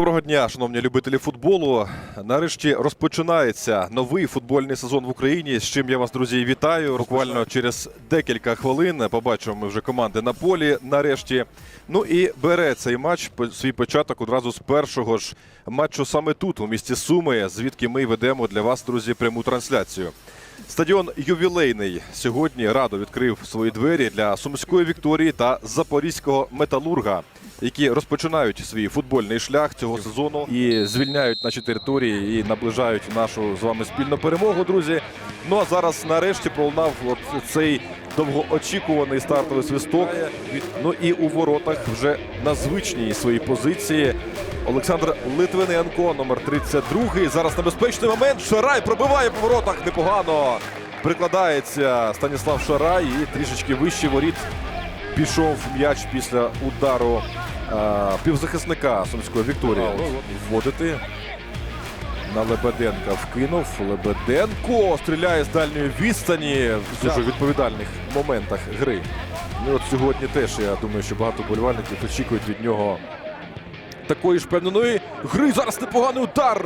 Доброго дня, шановні любителі футболу. Нарешті розпочинається новий футбольний сезон в Україні. З чим я вас, друзі, вітаю. Буквально через декілька хвилин побачимо ми вже команди на полі. Нарешті. Ну і бере цей матч свій початок одразу з першого ж матчу саме тут, у місті Суми, звідки ми ведемо для вас, друзі, пряму трансляцію. Стадіон ювілейний сьогодні радо відкрив свої двері для сумської вікторії та запорізького металурга, які розпочинають свій футбольний шлях цього сезону і звільняють наші території і наближають нашу з вами спільну перемогу, друзі. Ну а зараз нарешті пролунав от цей довгоочікуваний стартовий свисток. Ну і у воротах вже на звичній своїй позиції. Олександр Литвиненко, номер 32. Зараз небезпечний момент. Шарай пробиває по воротах непогано. Прикладається Станіслав Шарай і трішечки вище воріт пішов м'яч після удару півзахисника Сумської Вікторії. Вводити. На Лебеденка вкинув. Лебеденко стріляє з дальньої відстані в дуже відповідальних моментах гри. Ну, от сьогодні теж я думаю, що багато болівальників очікують від нього такої ж певної гри. Зараз непоганий удар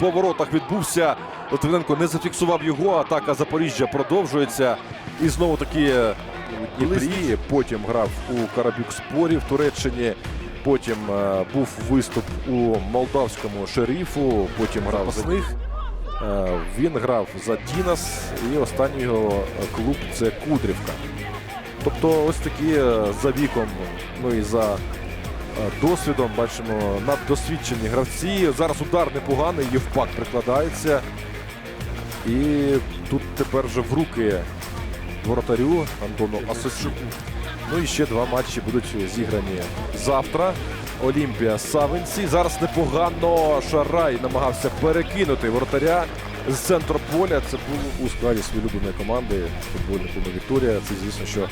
по воротах відбувся. Литвиненко не зафіксував його. Атака Запоріжжя продовжується. І знову таки Дніпрі. Потім грав у Карабюк-Спорі в Туреччині. Потім е, був виступ у молдавському шерифу. Потім грав за них. Е, Він грав за Дінас. І останній його клуб це Кудрівка. Тобто, ось такі е, за віком, ну і за е, досвідом бачимо наддосвідчені гравці. Зараз удар непоганий, Євпак прикладається. І тут тепер вже в руки воротарю Антону Асочуку. Ну і ще два матчі будуть зіграні завтра. Олімпія Савинці. Зараз непогано Шарай намагався перекинути воротаря з центру поля. Це був у складі своєї улюбленої команди футбольного Вікторія. Це звісно, що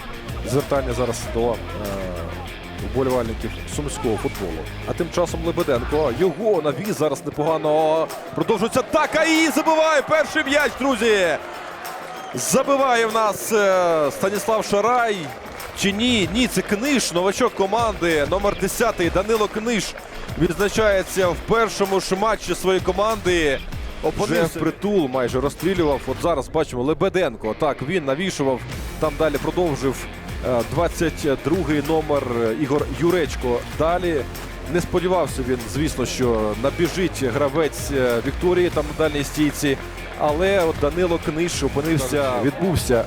звертання зараз до е, вболівальників сумського футболу. А тим часом Лебеденко його навіз зараз непогано продовжується атака і забиває перший м'яч, друзі. Забиває в нас е, Станіслав Шарай. Чи ні? Ні, це Книж, новачок команди. Номер 10 Данило Книж відзначається в першому ж матчі своєї команди. Опонився притул, майже розстрілював. От зараз бачимо Лебеденко. Так, він навішував. Там далі продовжив е, 22-й номер е, Ігор Юречко. Далі не сподівався він, звісно, що набіжить гравець е, Вікторії там на дальній стійці. Але от Данило Книж опинився, відбувся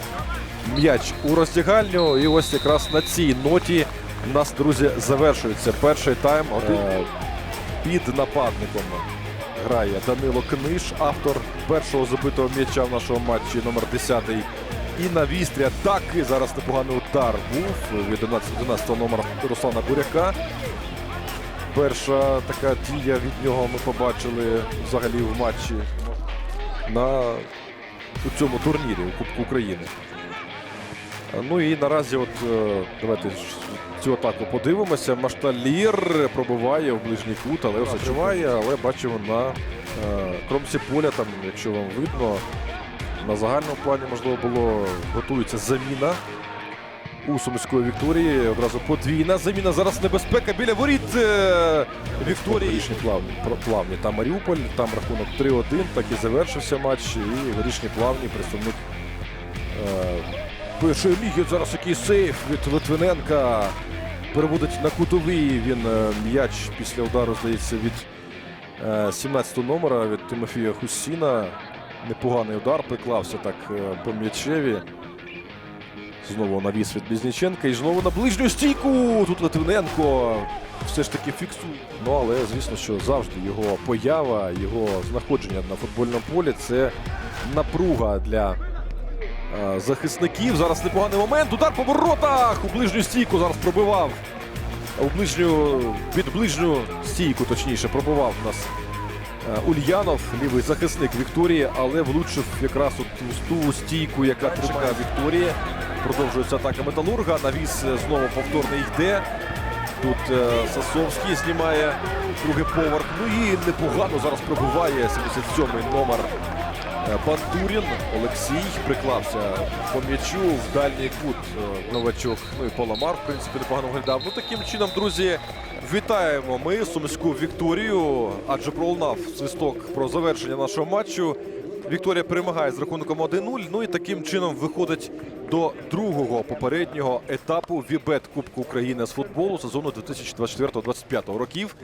м'яч у роздягальню. І ось якраз на цій ноті у нас, друзі, завершується перший тайм. Е, Під нападником грає Данило Книж, автор першого забитого м'яча в нашому матчі номер 10 І на вістрі атаки. Зараз непоганий удар був від 11 11 номера Руслана Буряка. Перша така дія від нього ми побачили взагалі в матчі на у цьому турнірі у Кубку України. Ну і наразі, от е, давайте цю атаку подивимося. Машталір пробиває в ближній кут, але зачуває, але бачимо на е, кромці поля, там, якщо вам видно, на загальному плані, можливо, було готується заміна у Сумської Вікторії. Одразу подвійна заміна. Зараз небезпека біля воріт е, Вікторії. Плавні, плавні. Там Маріуполь, там рахунок 3-1, так і завершився матч. І горішні плавні представник е, першої ліги. Зараз який сейф від Литвиненка. Переводить на кутовий він е, м'яч після удару, здається, від е, 17 номера від Тимофія Хусіна. Непоганий удар приклався так по м'ячеві. Знову навіс від Близніченка і знову на ближню стійку. Тут Литвиненко все ж таки фіксує. Ну але звісно, що завжди його поява, його знаходження на футбольному полі це напруга для е, захисників. Зараз непоганий момент. Удар по воротах у ближню стійку зараз пробивав. У ближню під ближню стійку, точніше, пробивав у нас е, Ульянов, лівий захисник Вікторії, але влучив якраз от ту стійку, яка тримає Вікторія. Продовжується атака Металурга. Навіс е, знову повторний йде. Тут е, Сасовський знімає другий поверх. Ну і непогано зараз пробиває 77-й номер Е, Бандурін Олексій приклався по м'ячу в дальній кут е, новачок. Ну і Поламар, в принципі, непогано виглядав. Ну таким чином, друзі, вітаємо ми сумську Вікторію, адже пролунав свисток про завершення нашого матчу. Вікторія перемагає з рахунком 1-0. Ну і таким чином виходить до другого попереднього етапу Вібет Кубку України з футболу сезону 2024-2025 років.